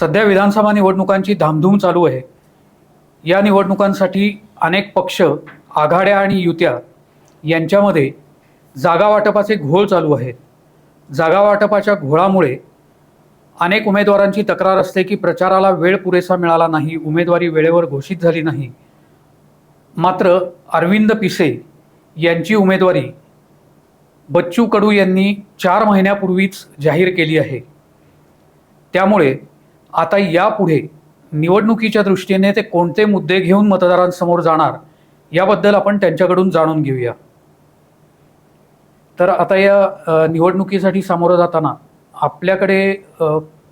सध्या विधानसभा निवडणुकांची धामधूम चालू आहे. या निवडणुकांसाठी अनेक पक्ष आघाड्या आणि युत्या यांच्यामध्ये जागा वाटपाचे घोळ चालू आहेत. जागा वाटपाच्या घोळामुळे अनेक उमेदवारांची तक्रार असते की प्रचाराला वेळ पुरेसा मिळाला नाही उमेदवारी वेळेवर घोषित झाली नाही. मात्र अरविंद पिसे यांची उमेदवारी बच्चू कडू यांनी चार महिन्यापूर्वीच जाहीर केली आहे. त्यामुळे आता यापुढे निवडणुकीच्या दृष्टीने ते कोणते मुद्दे घेऊन मतदारांसमोर जाणार याबद्दल आपण त्यांच्याकडून जाणून घेऊया. तर आता या निवडणुकीसाठी सामोरं जाताना आपल्याकडे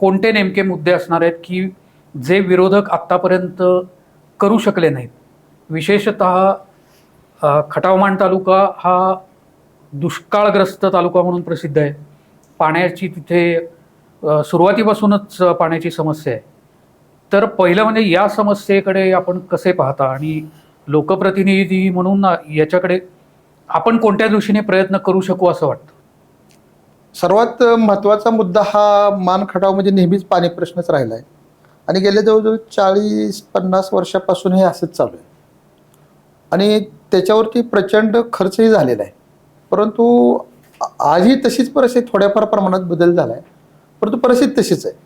कोणते नेमके मुद्दे असणार आहेत की जे विरोधक आत्तापर्यंत करू शकले नाहीत? विशेषत खटावमान तालुका हा दुष्काळग्रस्त तालुका म्हणून प्रसिद्ध आहे. पाण्याची तिथे सुरुवातीपासूनच पाण्याची समस्या आहे. तर पहिलं म्हणजे या समस्येकडे आपण कसे पाहता? आणि लोकप्रतिनिधी म्हणून याच्याकडे आपण कोणत्या दृष्टीने प्रयत्न करू शकू असं वाटतं? सर्वात महत्त्वाचा मुद्दा हा मान खटाव म्हणजे नेहमीच पाणी प्रश्नच राहिला आहे आणि गेल्या जवळजवळ चाळीस पन्नास वर्षापासून हे असंच चालू आहे. आणि त्याच्यावरती प्रचंड खर्चही झालेला आहे. परंतु आजही तशीच परिस्थिती थोड्याफार प्रमाणात बदल झाला आहे परंतु परिस्थिती तशीच आहे.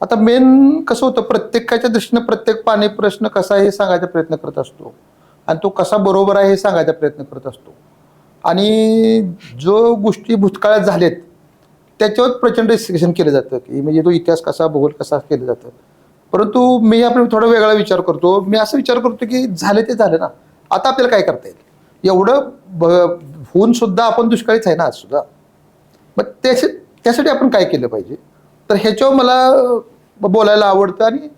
आता मेन कसं होतं प्रत्येकाच्या दृष्टीनं प्रत्येक पाणी प्रश्न कसा आहे हे सांगायचा प्रयत्न करत असतो. आणि तो कसा बरोबर आहे हे सांगायचा प्रयत्न करत असतो. आणि जो गोष्टी भूतकाळात झालेत त्याच्यावर प्रचंड डिस्कशन केलं जातं की म्हणजे तो इतिहास कसा भूगोल कसा केलं जातं. परंतु मी आपण थोडा वेगळा विचार करतो. मी असा विचार करतो की झाले ते झालं ना. आता आपल्याला काय करता येईल? एवढं ब- होऊन सुद्धा आपण दुष्काळीच आहे ना आज सुद्धा. मग त्याच्या त्यासाठी आपण काय केलं पाहिजे? तर ह्याच्यावर मला बोलायला आवडतं आणि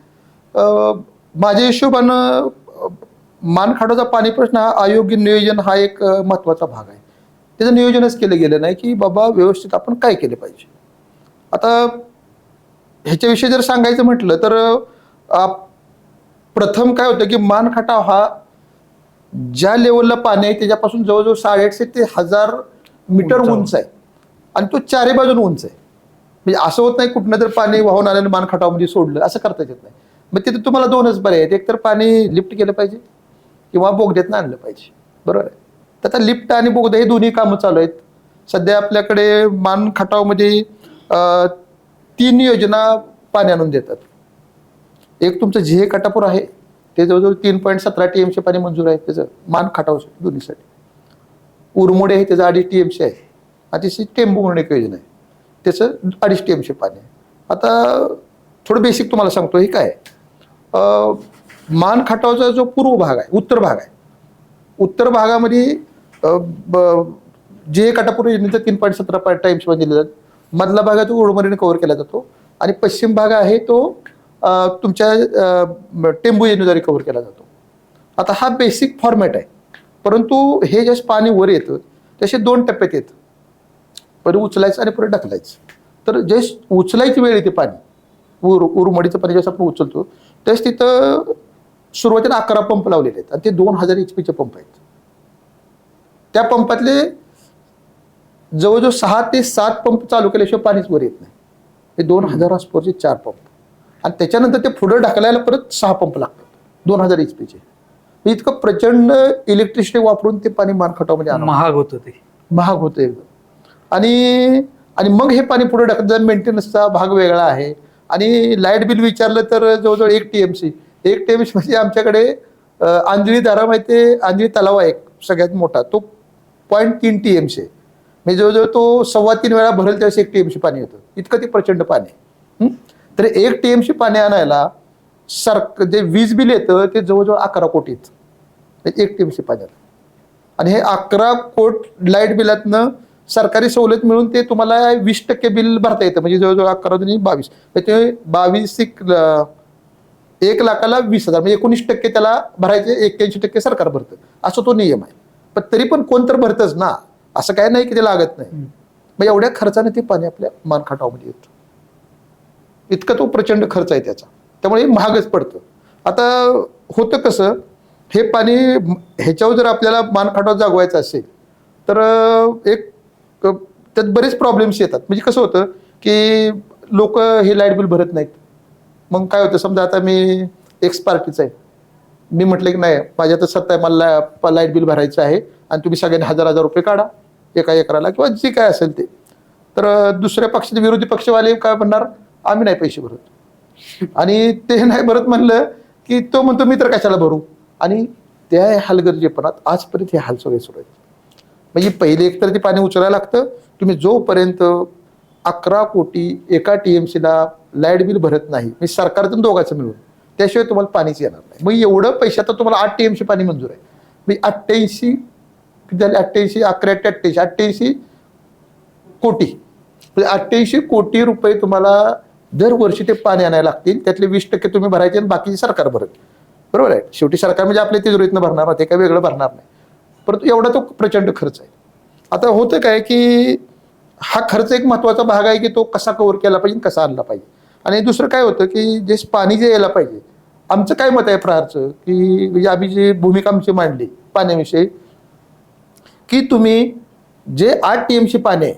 माझ्या हिशोबानं मानखाडोचा पाणी प्रश्न हा अयोग्य नियोजन हा एक महत्त्वाचा भाग आहे. त्याचं नियोजनच केलं गेलं नाही की बाबा व्यवस्थित आपण काय केलं पाहिजे. आता ह्याच्याविषयी जर सांगायचं म्हटलं तर प्रथम काय होतं की मानखटाव हा ज्या लेवलला पाणी आहे त्याच्यापासून जवळजवळ साडेआठशे ते हजार मीटर. उंच आहे. आणि तो चारी बाजून उंच आहे. म्हणजे असं होत नाही कुठनं तर पाणी वाहून आल्यानं मान खटावमध्ये म्हणजे सोडलं असं करता येत नाही. मग तिथे तुम्हाला दोनच बरे आहेत. एक तर पाणी लिफ्ट केलं पाहिजे किंवा बोगद्यातनं आणलं पाहिजे. बरोबर आहे? तर आता लिफ्ट आणि बोगदा हे दोन्ही कामं चालू आहेत. सध्या आपल्याकडे मान खटावमध्ये म्हणजे, तीन योजना पाणी आणून देतात. एक तुमचं झिहे कटापूर आहे. ते जवळजवळ तीन पॉईंट सतरा टी एमचे पाणी मंजूर आहे त्याचं मान खटाव दोन्हीसाठी. उरमोडे आहे त्याचं अडीच टी एमसी आहे. अतिशय टेंबू म्हणून एक योजना आहे. त्याचं अडीच टी एमचे पाणी आहे. आता थोडं बेसिक तुम्हाला सांगतो हे काय आहे? मान खाटावचा जो पूर्व भाग आहे उत्तर भाग आहे. उत्तर भागामध्ये ब- जे काटापूर योजनेचं तीन पॉईंट सतरा पॉईंट टाइम्स दिले जातात मधला भाग आहे तो उडमरीने कव्हर केला जातो आणि पश्चिम भाग आहे तो तुमच्या टेंबू योजनेद्वारे कव्हर केला जातो. आता हा बेसिक फॉर्मॅट आहे परंतु हे जसं पाणी वर येतं तसे दोन टप्प्यात येतं. पहिले उचलायचं आणि परत ढकलायचं. तर जे उचलायची वेळ येते पाणी उर उरमडीचं पाणी जसं आपण उचलतो तेच तिथं सुरुवातीला अकरा पंप लावलेले आहेत. आणि ते दोन हजार एच पीचे पंप आहेत. त्या पंपातले जवळजवळ सहा ते सात पंप चालू केल्याशिवाय पाणीच वर येत नाही. हे दोन हजार स्पोरचे चार पंप. आणि त्याच्यानंतर ते पुढं ढकलायला परत सहा पंप लागतात. दोन हजार एच पीचे इतकं प्रचंड इलेक्ट्रिसिटी वापरून ते पाणी मानखटावमध्ये आणलं महाग होतं ते. महाग होतं एकदम. आणि आणि मग हे पाणी पुढे टाकत मेंटेनन्सचा भाग वेगळा आहे. आणि लाइट बिल विचारलं तर जवळजवळ एक टी एम सी एक टी एम सी म्हणजे आमच्याकडे आंजळी दारा माहिती आंजळी तलाव आहे सगळ्यात मोठा. तो पॉईंट तीन टी एम सी आहे. म्हणजे जवळजवळ तो सव्वा तीन वेळा भरेल त्यावेळेस एक टी एम सी पाणी येतं. इतकं ते प्रचंड पाणी तर एक टी एम सी पाणी आणायला सारखं जे वीज बिल येतं ते जवळजवळ अकरा कोटीत. एक टी एम सी आलं आणि हे अकरा कोट लाइट बिलातनं सरकारी सवलत मिळून ते तुम्हाला वीस टक्के बिल भरता येतं. म्हणजे जवळजवळ अकरा दोन्ही बावीस. ते बावीस एक एक लाखाला वीस हजार. म्हणजे एकोणीस टक्के त्याला भरायचे एक्क्याऐंशी टक्के सरकार भरतं. असं तो नियम आहे. पण तरी पण कोण तर भरतच ना. असं काय नाही की ते लागत नाही. मग एवढ्या खर्चाने ते पाणी आपल्या मानखाटावमध्ये येतं. इतका तो प्रचंड खर्च आहे त्याचा. त्यामुळे महागच पडतं. आता होतं कसं हे पाणी ह्याच्यावर जर आपल्याला मानखाटाव जागवायचं असेल तर एक त्यात बरेच प्रॉब्लेम्स येतात. म्हणजे कसं होतं की लोक हे लाइट बिल भरत नाहीत. मग काय होतं समजा आता मी एक्स पार्टीचा आहे. मी म्हटलं की नाही माझ्या तर सत्ता आहे मला लाइट बिल भरायचं आहे आणि तुम्ही सगळ्यांनी हजार हजार रुपये काढा एका एकराला किंवा जे काय असेल ते. तर दुसऱ्या पक्षाचे विरोधी पक्षवाले काय म्हणणार आम्ही नाही पैसे भरत. आणि ते नाही भरत म्हणलं की तो म्हणतो मी तर कशाला भरू? आणि त्या हलगर्जेपणात आजपर्यंत हे हाल सगळे सुरू आहेत म्हणजे पहिले एकतर ते पाणी उचलायला लागतं. तुम्ही जोपर्यंत अकरा कोटी एका टी एम सीला लाइट बिल भरत नाही म्हणजे सरकारतून दोघांचं मिळून त्याशिवाय तुम्हाला पाणीच येणार नाही. मग एवढं पैसे आता तुम्हाला आठ टी एम सी पाणी मंजूर आहे. मी अठ्ठ्याऐंशी किती झाले अठ्ठ्याऐंशी अकरा अठ्ठ्याऐंशी अठ्ठ्याऐंशी कोटी म्हणजे अठ्ठ्याऐंशी कोटी रुपये तुम्हाला दरवर्षी ते पाणी आणायला लागतील त्यातले वीस टक्के तुम्ही भरायचे आणि बाकीचे सरकार भरत. बरोबर आहे? शेवटी सरकार म्हणजे आपल्या तिजोरीतनं भरणार ते काही वेगळं भरणार नाही. परंतु एवढा तो प्रचंड खर्च आहे. आता होतं काय की हा खर्च एक महत्त्वाचा भाग आहे की तो कसा कव्हर केला पाहिजे कसा आणला पाहिजे. आणि दुसरं काय होतं की जे पाणी जे यायला पाहिजे आमचं काय मत आहे प्रहारचं की म्हणजे आम्ही जी भूमिका आमची मांडली पाण्याविषयी की तुम्ही जे आठ टीएमसी पाणी आहे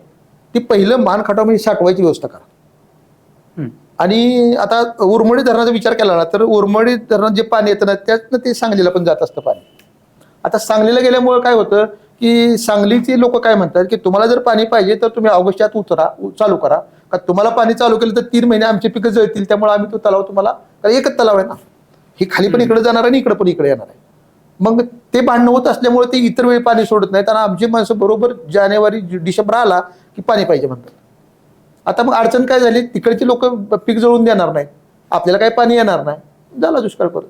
ती पहिलं मान खटावमध्ये साठवायची व्यवस्था करा. आणि आता उरमडी धरणाचा विचार केला ना तर उरमडी धरणात जे पाणी येतं ना त्यातनं ते सांगलीला पण जात असतं पाणी. आता सांगलीला गेल्यामुळे काय होतं की सांगलीचे लोक काय म्हणतात की तुम्हाला जर पाणी पाहिजे तर तुम्ही ऑगस्टात उतरा चालू करा. का तुम्हाला पाणी चालू केलं तर तीन महिने आमचे पिकं जळतील त्यामुळे आम्ही तो तलाव तुम्हाला कारण एकच तलाव आहे ना? ही खाली पण इकडे जाणार आणि इकडे पण इकडे येणार आहे. मग ते भांडणं होत असल्यामुळे ते इतर वेळी पाणी सोडत नाहीत आणि आमची माणसं बरोबर जानेवारी डिसेंबर आला की पाणी पाहिजे म्हणतात. आता मग अडचण काय झाली? तिकडची लोक पीक जळून देणार नाहीत. आपल्याला काही पाणी येणार नाही. झाला दुष्काळ परत.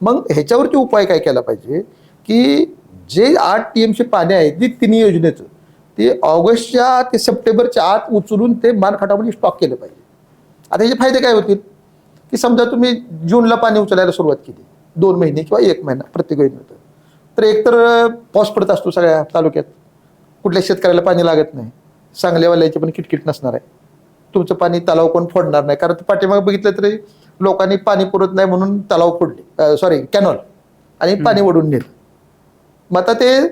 मग ह्याच्यावरती उपाय काय केला पाहिजे? की जे आठ टीएमचे पाणी आहे ते तिन्ही योजनेचं. ते ऑगस्टच्या ते सप्टेंबरच्या आत उचलून ते मानखाटामध्ये स्टॉक केलं पाहिजे. आता याचे फायदे काय होतील? की समजा तुम्ही जूनला पाणी उचलायला सुरुवात केली दोन महिने किंवा एक महिना प्रत्येक योजनेत तर एकतर पाऊस पडत असतो सगळ्या तालुक्यात. कुठल्या शेतकऱ्याला पाणी लागत नाही. सांगल्यावाल्याची पण किटकिट नसणार आहे. तुमचं पाणी तलाव कोण फोडणार नाही. कारण पाठीमागे बघितलं तरी लोकांनी पाणी पुरत नाही म्हणून तलाव फोडले. सॉरी कॅनॉल आणि पाणी ओढून नेलं. मग आता ते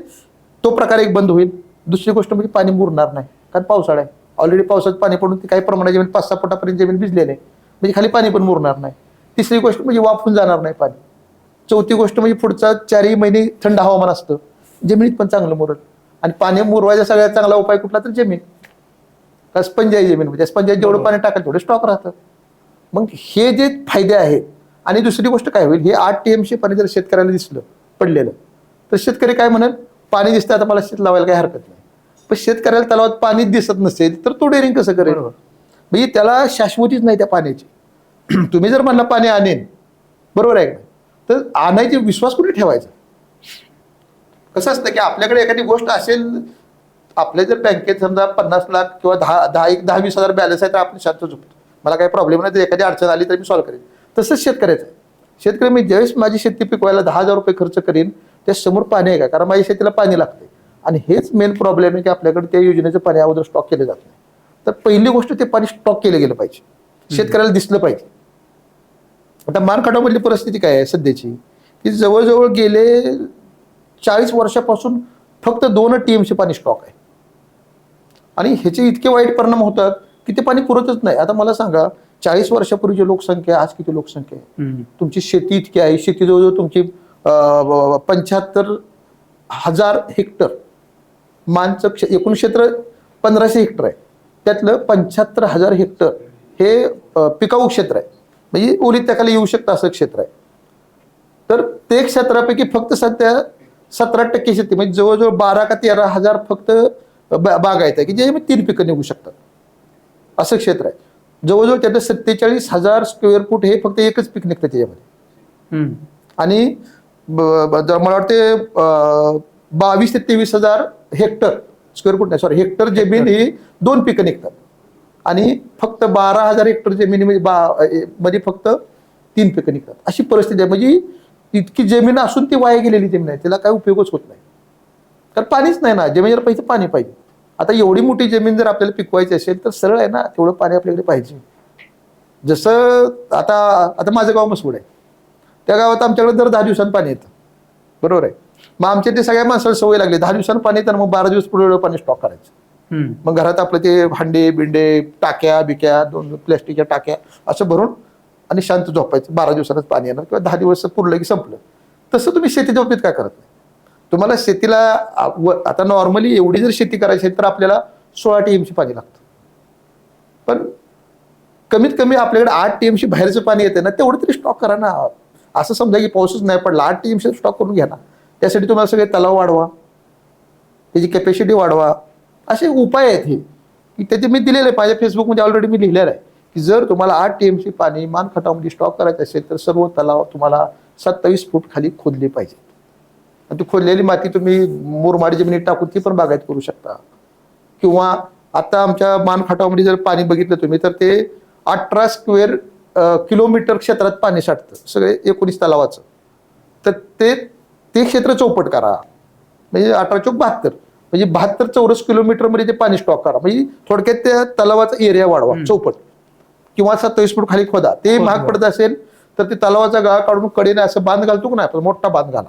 तो प्रकार एक बंद होईल. दुसरी गोष्ट म्हणजे पाणी मुरणार नाही. कारण पावसाळा आहे. ऑलरेडी पावसात पाणी पडून ते काही प्रमाणात जमीन पाच सहा फुटापर्यंत जमीन भिजलेले आहे. म्हणजे खाली पाणी पण मुरणार नाही. तिसरी गोष्ट म्हणजे वाफून जाणार नाही पाणी. चौथी गोष्ट म्हणजे पुढचा चारही महिने थंड हवामान असतं. जमिनीत पण चांगलं मुरत आणि पाणी मुरवायचा सगळ्यात चांगला उपाय कुठला तर जमीन. का स्पंज आहे जमीन म्हणजे स्पंजात जेवढं पाणी टाकाल तेवढं स्टॉक राहतं. मग हे जे फायदे आहेत आणि दुसरी गोष्ट काय होईल? हे आठ टीएमसी पाणी जर शेतकऱ्याला दिसलं पडलेलं तर शेतकरी काय म्हणेल पाणी दिसतं आता मला शेत लावायला काही हरकत नाही. पण शेतकऱ्याला तलावात पाणी दिसत नसेल तर तो डेअरिंग कसं करेल. म्हणजे त्याला शाश्वतीच नाही त्या पाण्याची. तुम्ही जर म्हणला पाणी आणेन बरोबर आहे का? तर आणायचे विश्वास कुठे ठेवायचा? कसं असतं की आपल्याकडे एखादी गोष्ट असेल आपल्या जर बँकेत समजा पन्नास लाख किंवा दहा दहा एक दहा वीस हजार बॅलन्स आहे तर आपण शांत झोपतो. मला काही प्रॉब्लेम नाही तर एखादी अडचण आली तर मी सॉल्व्ह करेन. तसंच शेतकऱ्याचं. शेतकरी मी ज्यावेळेस माझी शेती पिकवायला दहा हजार रुपये खर्च करीन त्या समोर पाणी आहे का? कारण माझ्या शेतीला पाणी लागते आणि हेच मेन प्रॉब्लेम आहे की आपल्याकडे त्या योजनेचं पाणी अगोदर स्टॉक केलं जात नाही. तर पहिली गोष्ट ते पाणी स्टॉक केलं गेलं पाहिजे. शेतकऱ्याला दिसलं पाहिजे. आता मानकाटामधली परिस्थिती काय आहे सध्याची? की जवळजवळ गेले चाळीस वर्षापासून फक्त दोन टीएमसी पाणी स्टॉक आहे. आणि ह्याचे इतके वाईट परिणाम होतात की ते पाणी पुरतच नाही. आता मला सांगा चाळीस वर्षापूर्वीची लोकसंख्या आज किती लोकसंख्या आहे. तुमची शेती इतकी आहे शेती जवळजवळ तुमची पंच्याहत्तर हजार हेक्टर. मानचं क्ष- एकूण क्षेत्र पंधराशे हेक्टर आहे. त्यातलं पंच्याहत्तर हजार हेक्टर हे पिकाऊ क्षेत्र आहे. म्हणजे ओलीत त्याखाली येऊ शकतं असं क्षेत्र आहे. तर ते क्षेत्रापैकी फक्त सध्या सतरा टक्के शेती म्हणजे जवळजवळ बारा का तेरा हजार फक्त बा- बागायत आहे की जे तीन पिकं निघू शकतात. असं क्षेत्र आहे. जवळजवळ त्यातलं सत्तेचाळीस हजार स्क्वेअर फूट हे फक्त एकच पीक निघतं त्याच्यामध्ये. आणि मला वाटते बावीस ते तेवीस हजार हेक्टर स्क्वेअर फूट नाही सॉरी हेक्टर जमीन ही दोन पिकं निघतात. आणि फक्त बारा हजार हेक्टर जमिनीमध्ये बा ए- मध्ये फक्त तीन पिकं निघतात. अशी परिस्थिती आहे. म्हणजे इतकी जमीन असून ती वाया गेलेली जमीन आहे. तिला काय उपयोगच होत नाही. कारण पाणीच नाही ना. जमिनीवर पैसे पाणी पाहिजे. आता एवढी मोठी जमीन जर आपल्याला पिकवायची असेल तर सरळ आहे ना तेवढं पाणी आपल्याकडे पाहिजे. जसं आता आता माझं गाव मसवड आहे. त्या गावात आमच्याकडे दर दहा दिवसांनी पाणी येतं. बरोबर आहे? मग आमच्या ते सगळ्या माणसाला सवय लागली. दहा दिवसांनी पाणी येतं मग बारा दिवस पुढे पाणी स्टॉक करायचं. मग घरात आपलं ते भांडे बिंडे टाक्या बिक्या दोन प्लॅस्टिकच्या टाक्या असं भरून आणि शांत झोपायचं. बारा दिवसानंच पाणी येणार किंवा दहा दिवस पुरलं की संपलं. तसं तुम्ही शेतीच्या बाबतीत काय करत नाही. तुम्हाला शेतीला आता नॉर्मली एवढी जर शेती करायची आहे तर आपल्याला सोळा टी एमची पाणी लागतं. पण कमीत कमी आपल्याकडे आठ टीएमशी बाहेरचं पाणी येते ना तेवढं तरी स्टॉक करा ना. असं समजा की पाऊसच नाही पडला आठ टीएमशी स्टॉक करून घ्या ना. त्यासाठी तुम्हाला सगळे तलाव वाढवा त्याची कॅपॅसिटी वाढवा. असे उपाय आहेत हे. की त्याचे मी दिलेले आहे माझ्या फेसबुकमध्ये ऑलरेडी मी लिहिलेलं आहे. की जर तुम्हाला आठ टीएमची पाणी मान खटावमध्ये स्टॉक करायचं असेल तर सर्व तलाव तुम्हाला सत्तावीस फूट खाली खोदली पाहिजे आणि ती खोदलेली माती तुम्ही मुरमाडी जमिनीत टाकून ती पण बागायत करू शकता. किंवा आता आमच्या मान खटावमध्ये जर पाणी बघितलं तुम्ही तर ते अठरा स्क्वेअर किलोमीटर क्षेत्रात पाणी साठतं. सगळे एकोणीस तलावाचं. तर ते ते क्षेत्र चौपट करा. म्हणजे अठरा चौक बहात्तर. म्हणजे बहात्तर चौरस किलोमीटरमध्ये ते पाणी स्टॉक करा. म्हणजे थोडक्यात त्या तलावाचा एरिया वाढवा. चौपट. किंवा सत्तावीस फूट खाली खोदा. ते महाग बरं. पडत असेल तर ते तलावाचा गाळा काढून कडेने असं बांध घालतो का नाही आपण मोठा बांध घाला.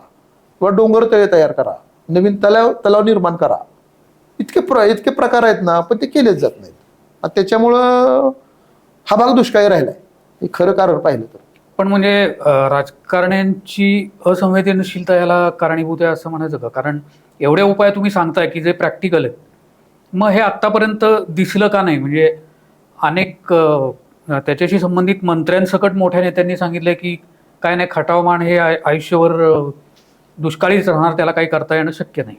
किंवा डोंगर तळे तयार करा. नवीन तलाव तलाव निर्माण करा. इतके प्र इतके प्रकार आहेत ना पण ते केलेच जात नाहीत. आणि त्याच्यामुळं हा भाग दुष्काळी राहिलाय. हे खरं कारण पाहिलं तर. पण म्हणजे राजकारण्यांची असंवेदनशीलता याला कारणीभूत आहे असं म्हणायचं का? कारण एवढे उपाय तुम्ही सांगताय की जे प्रॅक्टिकल आहेत. मग हे आत्तापर्यंत दिसलं का नाही? म्हणजे अनेक त्याच्याशी संबंधित मंत्र्यांसकट मोठ्या नेत्यांनी सांगितलंय की काय नाही खटावमान हे आय- आयुष्यभर दुष्काळीच राहणार त्याला काही करता येणं शक्य नाही.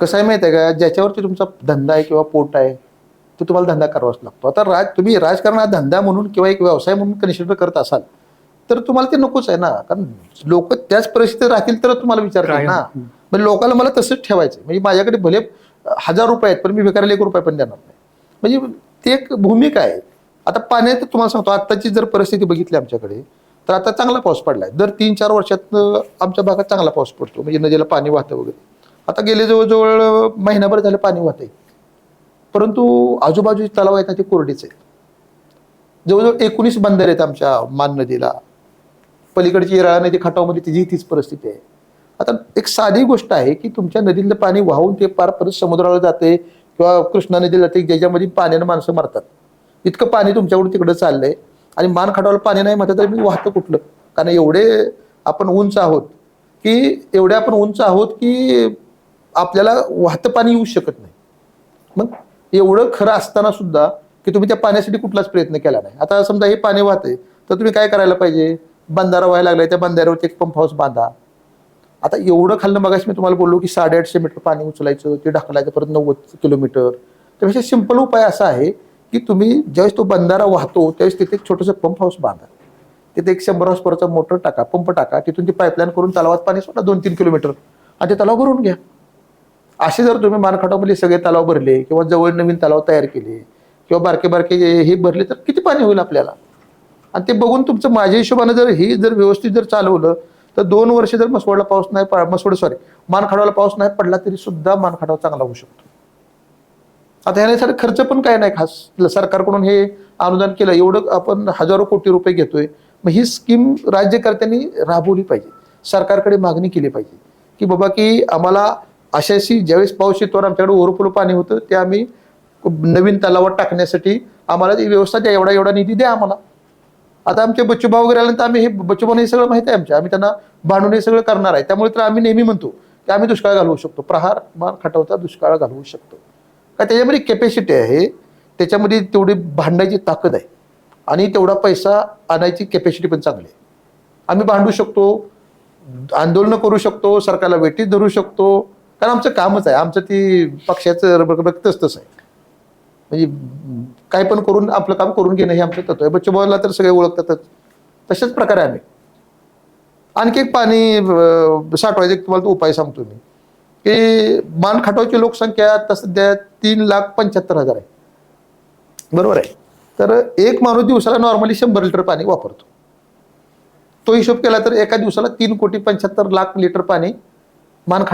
कसं आहे माहिती आहे का? ज्याच्यावरती तुमचा धंदा आहे किंवा पोट आहे तो तुम्हाला धंदा करावाच लागतो. आता राज तुम्ही राजकारण हा धंदा म्हणून किंवा एक व्यवसाय म्हणून कन्सिडर करत असाल तर तुम्हाला ते नकोच आहे ना. कारण लोक त्याच परिस्थितीत राहतील तर तुम्हाला विचारतील काय? ना. म्हणजे लोकांना मला तसंच ठेवायचं म्हणजे माझ्याकडे भले हजार रुपये आहेत पण मी भिकारीला एक रुपये पण देणार नाही. म्हणजे ते एक भूमिका आहे. आता पाण्यात तुम्हाला सांगतो आत्ताची जर परिस्थिती बघितली आमच्याकडे तर आता चांगला पाऊस पडलाय. दर तीन चार वर्षात आमच्या भागात चांगला पाऊस पडतो. म्हणजे नदीला पाणी वाहतं वगैरे. आता गेले जवळजवळ महिनाभर झालं पाणी वाहतंय. परंतु आजूबाजूचे तलाव आहेत ना ते कोरडेच आहेत. जवळजवळ एकोणीस बंदर आहेत आमच्या मान नदीला. पलीकडची येराळा नदी खटावमध्ये तिची तीच परिस्थिती आहे. आता एक साधी गोष्ट आहे की तुमच्या नदीतलं पाणी वाहून ते पार परत समुद्राला जाते किंवा कृष्णा नदीला जाते ज्याच्यामध्ये पाण्यानं माणसं मारतात. इतकं पाणी तुमच्याकडून तिकडं चाललंय आणि मान खटावला पाणी नाही म्हणतात तर मी वाहतं कुठलं? कारण एवढे आपण उंच आहोत की एवढे आपण उंच आहोत की आपल्याला वाहतं पाणी येऊ शकत नाही. मग एवढं खरं असताना सुद्धा की तुम्ही त्या पाण्यासाठी कुठलाच प्रयत्न केला नाही. आता समजा हे पाणी वाहते तर तुम्ही काय करायला पाहिजे? बंधारा व्हायला लागलाय त्या बंधाऱ्यावरती एक पंप हाऊस बांधा. आता एवढं खाल्लं मगाशी मी तुम्हाला बोललो की साडेआठशे मीटर पाणी उचलायचं ते ढकलायचं परत नव्वद किलोमीटर. त्यापेक्षा सिंपल उपाय असा आहे की तुम्ही ज्यावेळेस तो बंधारा वाहतो त्यावेळेस तिथे एक छोटंसं पंप हाऊस बांधा. तिथे एक शंभर हॉर्स मोटर टाका पंप टाका तिथून ती पाईपलाईन करून तलावात पाणी सोडा दोन तीन किलोमीटर. आणि ते तलाव भरून घ्या. असे जर तुम्ही मानखटामध्ये सगळे तलाव भरले किंवा जवळ नवीन तलाव तयार केले किंवा बारके बारके हे भरले तर किती पाणी होईल आपल्याला? आणि ते बघून तुमचं माझ्या हिशोबानं जर हे जर व्यवस्थित जर चालवलं तर दोन वर्ष जर मसवडला पाऊस नाही प- मसवड सॉरी मानखडाला पाऊस नाही पडला तरी सुद्धा मानखडाव चांगला होऊ शकतो. आता ह्यासाठी खर्च पण काय नाही खास. सरकारकडून हे अनुदान केलं एवढं आपण हजारो कोटी रुपये घेतोय. मग ही स्कीम राज्यकर्त्यांनी राबवली पाहिजे. सरकारकडे मागणी केली पाहिजे. की बाबा की आम्हाला अशाशी ज्यावेळेस पाऊस येतो आणि आमच्याकडे ओरफुलं पाणी होतं ते आम्ही नवीन तलावात टाकण्यासाठी आम्हाला ती व्यवस्था द्या एवढा एवढा निधी द्या आम्हाला. आता आमचे बच्चूभाऊ वगैरे आल्यानंतर आम्ही हे बच्चूभाऊ हे सगळं माहिती आहे आमच्या. आम्ही त्यांना भांडून हे सगळं करणार आहे. त्यामुळे तर आम्ही नेहमी म्हणतो की आम्ही दुष्काळ घालवू शकतो. प्रहार मान खटवता दुष्काळ घालवू शकतो. का त्याच्यामध्ये कॅपॅसिटी आहे. त्याच्यामध्ये तेवढी भांडायची ताकद आहे. आणि तेवढा पैसा आणायची कॅपॅसिटी पण चांगली आहे. आम्ही भांडू शकतो आंदोलन करू शकतो सरकारला वेटीत धरू शकतो. कारण आमचं कामच आहे. आमचं ती पक्षाचं रब- रक्तच तसं आहे. म्हणजे काय पण करून आपलं काम करून घेणं हे आमचं तत्व आहे. बच्चूभाऊला तर सगळे ओळखतातच. तशाच प्रकारे आम्ही. आणखी एक पाणी साठवायचं एक तुम्हाला तो उपाय सांगतो मी. की मान खाटावची लोकसंख्या आता सध्या तीन लाख पंच्याहत्तर हजार आहे. बरोबर आहे. तर एक माणूस दिवसाला नॉर्मली शंभर लिटर पाणी वापरतो. तो हिशोब केला तर एका दिवसाला तीन कोटी पंच्याहत्तर लाख लिटर पाणी मान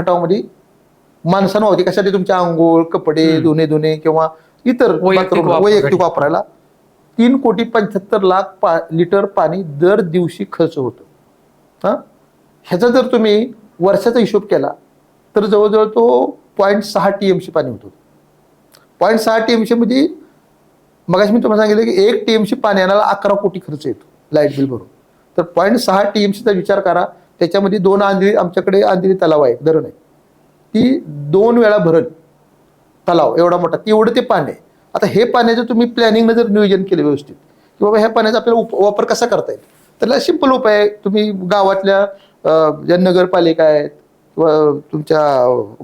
माणसानं होते कशासाठी तुमच्या आंघोळ कपडे. धुणे धुणे किंवा इतर वैयक्तिक बाथरूम- वापरासाठी. वैयक्तिक वापरायला. तीन कोटी पंच्याहत्तर लाख पा लिटर पाणी दर दिवशी खर्च होतं. हां? ह्याचा जर तुम्ही वर्षाचा हिशोब केला तर जवळजवळ तो पॉईंट सहा टी एम सी पाणी होतं. पॉईंट सहा टी एम सी मध्ये मगाशी मी तुम्हाला सांगितलं की एक टीएमसी पाणी आणायला अकरा कोटी खर्च येतो लाइट बिल भरून. तर पॉईंट सहा टीएमसीचा विचार करा. त्याच्यामध्ये दोन आंधळी आमच्याकडे आंधळी तलाव आहे धरण आहे. ती दोन वेळा भरल. तलाव एवढा मोठा. तेवढं ते पाणी आहे. आता हे पाण्याचं तुम्ही प्लॅनिंगनं जर नियोजन केलं व्यवस्थित की बाबा ह्या पाण्याचा आपल्याला उप वापर कसा करता येईल? त्याला सिंपल उपाय आहे. तुम्ही गावातल्या ज्या नगरपालिका आहेत किंवा तुमच्या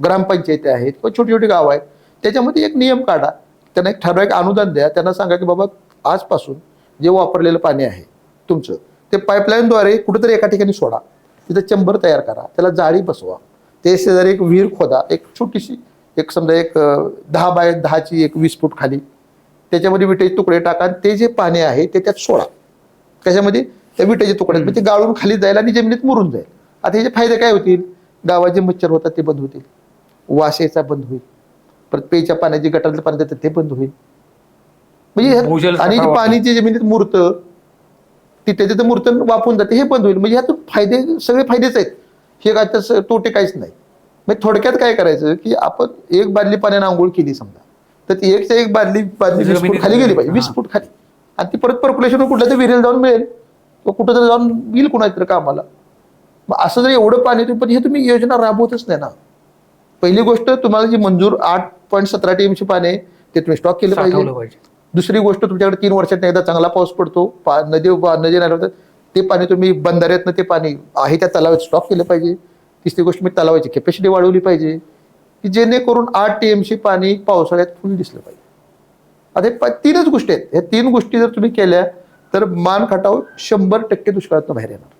ग्रामपंचायती आहेत किंवा छोटी छोटी गावं आहेत त्याच्यामध्ये एक नियम काढा. त्यांना एक ठराविक अनुदान द्या. त्यांना सांगा की बाबा आजपासून जे वापरलेलं पाणी आहे तुमचं ते पाईपलाईनद्वारे कुठेतरी एका ठिकाणी सोडा. तिथं चंबर तयार करा. त्याला जाळी बसवा. ते शेजारी एक विहीर खोदा एक छोटीशी एक समजा एक दहा बाय दहाची एक वीस फूट खाली. त्याच्यामध्ये विटेचे तुकडे टाका आणि ते जे पाणी आहे ते त्यात सोडा. कशामध्ये? त्या विटेचे तुकडे. म्हणजे गाळून खाली जाईल आणि जमिनीत मुरून जाईल. आता ह्याचे फायदे काय होतील? गावाचे मच्छर होतात ते बंद होतील. वास यायचा बंद होईल. परत पेच्या पाण्याची गटारचं पाणी देतात ते बंद होईल. म्हणजे आणि जे पाणी जे जमिनीत मुरतं तिथे तिथे मूर्तन वापरून जाते हे बंद होईल. म्हणजे ह्यातून फायदे सगळे फायदेच आहेत. हे काय तसं तोटे काहीच नाही. म्हणजे थोडक्यात काय करायचं की आपण एक बादली पाण्याने आंघोळ केली समजा. तर ती एकच्या एक बादली बादली वीस फूट खाली गेली पाहिजे वीस. फूट खाली. आणि ती परत पर्क्युलेशन कुठल्या तरी विहिरीला जाऊन मिळेल. किंवा कुठं तरी जाऊन येईल कुणाच्या तरी कामाला. मग असं जर एवढं पाणी तुम्ही पण हे तुम्ही योजना राबवतच नाही ना. पहिली गोष्ट तुम्हाला जी मंजूर आठ पॉईंट सतरा टीएमची पाणी आहे ते तुम्ही स्टॉक केलं पाहिजे. दुसरी गोष्ट तुमच्याकडे तीन वर्षात एकदा चांगला पाऊस पडतो पा नदी नदी नाही ते पाणी तुम्ही बंधाऱ्यातनं ते पाणी आहे त्या तलावात स्टॉक केलं पाहिजे. तिसरी गोष्ट मी तलावाची कॅपॅसिटी वाढवली पाहिजे की जेणेकरून आठ टी एम सी पाणी पावसाळ्यात फुल दिसलं पाहिजे. आता प- तीनच गोष्टी आहेत. ह्या तीन गोष्टी जर तुम्ही केल्या तर मान खटाव शंभर टक्के दुष्काळातून बाहेर येणार.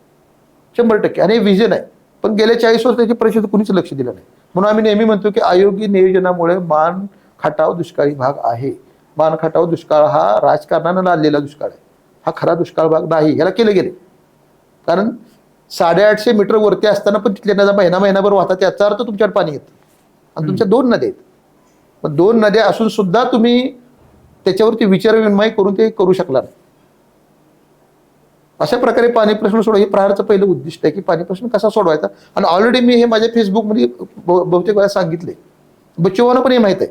शंभर टक्के. आणि हे विजन आहे. पण गेल्या चाळीस वर्ष त्याची परिषद कुणीच लक्ष दिलं नाही. म्हणून आम्ही नेहमी म्हणतो की आयोगी नियोजनामुळे मान खटाव दुष्काळी भाग आहे. मान खटाव दुष्काळ हा राजकारणानं लादलेला दुष्काळ आहे. हा खरा दुष्काळ भाग नाही. ह्याला केलं गेले. कारण साडेआठशे मीटर वरती असताना पण तिथल्या नद्या महिना महिनाभर वाहतात याचा अर्थ तुमच्यावर पाणी येतं. आणि तुमच्या दोन नद्या आहेत. मग दोन नद्या असून सुद्धा तुम्ही त्याच्यावरती विचारविनिमय करून ते करू शकला नाही. अशा प्रकारे पाणी प्रश्न सोडवा हे प्रहारचं पहिलं उद्दिष्ट आहे की पाणी प्रश्न कसा सोडवायचा? आणि ऑलरेडी मी हे माझ्या फेसबुकमध्ये बहुतेक वेळा सांगितले बच्चूबानं पण हे माहीत आहे.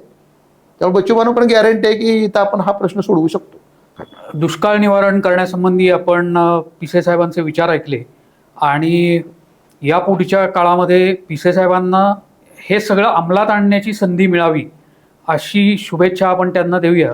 त्यामुळे बच्चूबानं पण गॅरंटी आहे की इथं आपण हा प्रश्न सोडवू शकतो. दुष्काळ निवारण करण्यासंबंधी आपण पिसे साहेबांचे विचार ऐकले आणि यापुढच्या काळामध्ये पिसे साहेबांना हे सगळं अंमलात आणण्याची संधी मिळावी अशी शुभेच्छा आपण त्यांना देऊया.